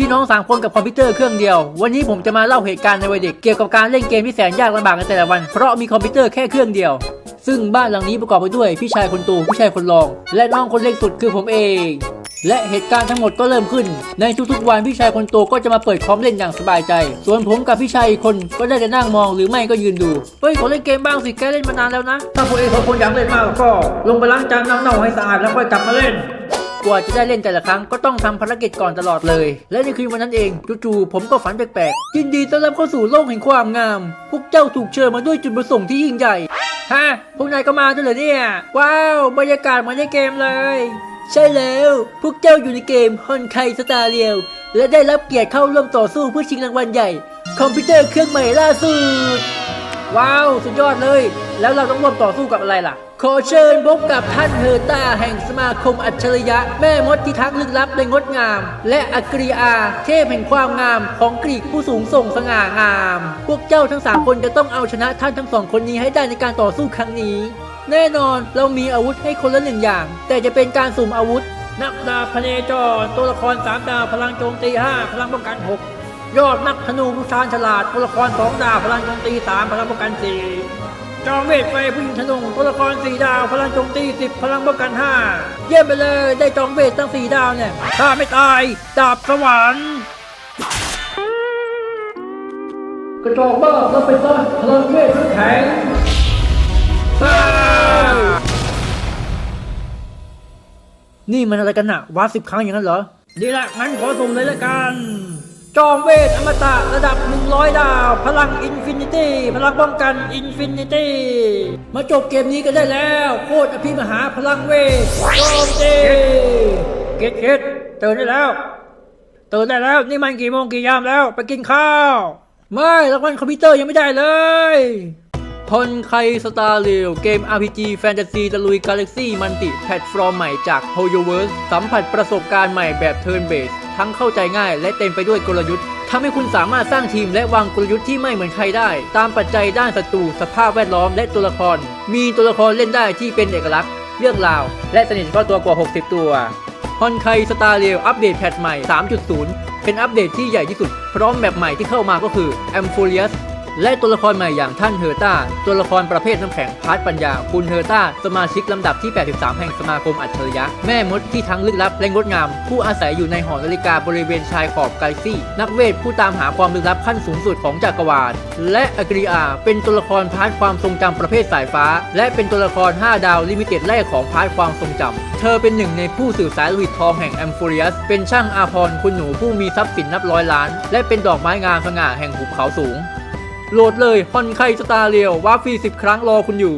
พี่น้องสามคนกับคอมพิวเตอร์เครื่องเดียว วันนี้ผมจะมาเล่าเหตุการณ์ในวัยเด็กเกี่ยวกับการเล่นเกมที่แสนยากลำบากในแต่ละวัน เพราะมีคอมพิวเตอร์แค่เครื่องเดียว ซึ่งบ้านหลังนี้ประกอบไปด้วยพี่ชายคนโตพี่ชายคนรอง และน้องคนเล็กสุดคือผมเอง และเหตุการณ์ทั้งหมดก็เริ่มขึ้น ในทุกๆวันพี่ชายคนโตก็จะมาเปิดคอมเล่นอย่างสบายใจ ส่วนผมกับพี่ชายอีกคนก็ได้แต่นั่งมองหรือไม่ก็ยืนดูเฮ้ยขอเล่นเกมบ้างสิแกเล่นมานานแล้วนะถ้าพวกเองสอคนอยากเล่นมากก็ ลงไปล้างจานน้ำเน่าให้สะอาดแล้วค่อยกลับมาเล่น กว่าจะได้เล่นแต่ละครั้งก็ต้องทำภารกิจก่อนตลอดเลย และในคืนวันนั้นเองจู่ๆผมก็ฝันแปลกๆยินดีต้อนรับเข้าสู่โลกแห่งความงาม พวกเจ้าถูกเชิญมาด้วยจุดประสงค์ที่ยิ่งใหญ่ฮะพวกนายก็มาด้วยเหรอเนี่ย ว้าวบรรยากาศเหมือนในเกมเลย ใช่แล้ว พวกเจ้าอยู่ในเกมฮอนไคสตาร์เรียวและได้รับเกียรติเข้าร่วมต่อสู้เพื่อชิงรางวัลใหญ่ คอมพิวเตอร์เครื่องใหม่ล่าสุดว้าว สุดยอดเลย แล้วเราต้องร่วมต่อสู้กับอะไรล่ะ ขอเชิญพบกับท่านเฮอร์ตาแห่งสมาคมอัจฉริยะ แม่มดที่ทักลึกลับในงดงาม และอักริอา เทพแห่งความงามของกรีกผู้สูงส่งสง่างาม พวกเจ้าทั้งสามคนจะต้องเอาชนะท่านทั้งสองคนนี้ให้ได้ในการต่อสู้ครั้งนี้ แน่นอนเรามีอาวุธให้คนละหนึ่งอย่าง แต่จะเป็นการสุ่มอาวุธ นักดาบพเนจรตัวละครสามดาวพลังโจมตีห้าพลังป้องกันหกยอดนักธนูผู้ชาญฉลาดตัวละครสองดาวพลังโจมตีสามพลังป้องกันสี่ จอมเวทไฟผู้หญิงธนูตัวละครสี่ดาว พลังโจมตีสิบพลังป้องกันห้าเยี่ยมไปเลยได้จอมเวทตั้งสี่ดาวเนี่ยข้าไม่ตาย ดาบสวรรค์กระจอกบ้าแล้วไปซะพลังเวทแข็งซ่านี่มันอะไรกันอะวาร์ปสิบครั้งอย่างนั้นเหรอ ดีละงั้นขอสุ่มเลยละกัน จอมเวทอมตะระดับ 100 ดาว พลังอินฟินิตี้ พลังป้องกันอินฟินิตี้ มาจบเกมนี้ก็ได้แล้ว โคตรอภิมหาพลังเวทโจมตีเกตเกตตื่นได้แล้วตื่นได้แล้ว นี่มันกี่โมงกี่ยามแล้ว ไปกินข้าว ไม่รางวัลคอมพิวเตอร์ยังไม่ได้เลยพอนไคสตาร์เรลเกม RPG แฟนตาซีตะลุยกาแล็กซี่มันติแพลตฟอร์มใหม่จาก h o y o v e r s e สัมผัสประสบการณ์ใหม่แบบเทิร์นเบส ทั้งเข้าใจง่าย และเต็มไปด้วยกลยุทธ์ทำให้คุณสามารถสร้างทีมและวางกลยุทธ์ที่ไม่เหมือนใครได้ ตามปัจจัยด้านศัตรูสภาพแวดล้อมและตัวละคร มีตัวละครเล่นได้ที่เป็นเอกลักษณ์ เรื่องราว และสนิทเฉพาะตัวกว่า 60 ตัวฮอนไคสตาร์เรลอัปเดตแพทใหม่ 3.0 เป็นอัปเดตที่ใหญ่ที่สุด พร้อมแบบใหม่ที่เข้ามาก็คือ a m p h o r i u s และตัวละครใหม่อย่างท่านเฮอร์ตาตัวละครประเภทน้ำแข็งพาร์ทปัญญา คุณเฮอร์ตาสมาชิกลำดับที่ 83 แห่งสมาคมอัจฉริยะ แม่มดที่ทั้งลึกลับและงดงาม ผู้อาศัยอยู่ในหอนาฬิกาบริเวณชายขอบกาแล็กซี่ นักเวทผู้ตามหาความลึกลับขั้นสูงสุดของจักรวาล และอ g กริอา เป็นตัวละครพาร์ทความทรงจำประเภทสายฟ้า และเป็นตัวละคร 5 ดาวลิมิเต็ดแรกของพาร์ทความทรงจำเธอเป็นหนึ่งในผู้สื่อสายโลหิตทองแห่งแอมโฟเรียสเป็นช่างอาพรคุณหนูผู้มีทรัพย์สินนับร้อยล้าน และเป็นดอกไม้งามสง่าแห่งหุบเขาสูง โหลดเลยฮอนไคสตาร์เรียววาฟรี 10 ครั้งรอคุณอยู่